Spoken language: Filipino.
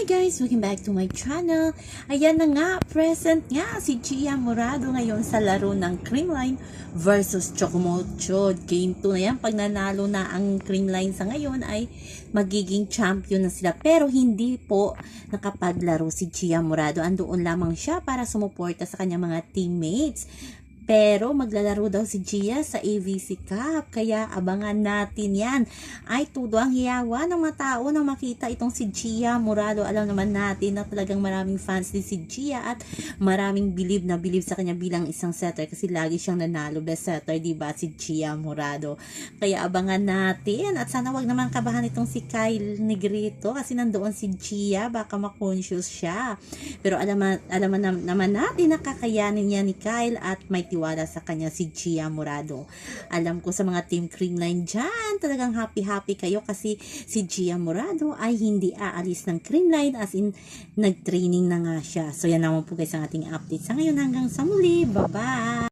Hi guys! Welcome back to my channel. Ayan na nga, present nga si Chia Morado ngayon sa laro ng Creamline versus Chocomocho. Game 2 na yan. Pag nanalo na ang Creamline sa ngayon ay magiging champion na sila. Pero hindi po nakapaglaro si Chia Morado. Andoon lamang siya para sumuporta sa kanyang mga teammates. Pero maglalaro daw si Gia sa AVC Cup. Kaya abangan natin yan. Ay tudo ang hiyawa ng mga tao nang makita itong si Gia Murado. Alam naman natin na talagang maraming fans din si Gia at maraming believe na believe sa kanya bilang isang setter kasi lagi siyang nanalo best setter, di ba? Si Gia Murado. Kaya abangan natin at sana wag naman kabahan itong si Kyle Negrito kasi nandoon si Gia baka ma-conscious siya. Pero alam, alam nam- naman natin na kakayanin niya ni Kyle at may tiwala sa kanya si Gia Morado. Alam ko sa mga Team Creamline dyan, talagang happy-happy kayo kasi si Gia Morado ay hindi aalis ng Creamline as in nag-training na nga siya. So yan naman po guys ang ating update sa ngayon hanggang sa muli. Bye-bye!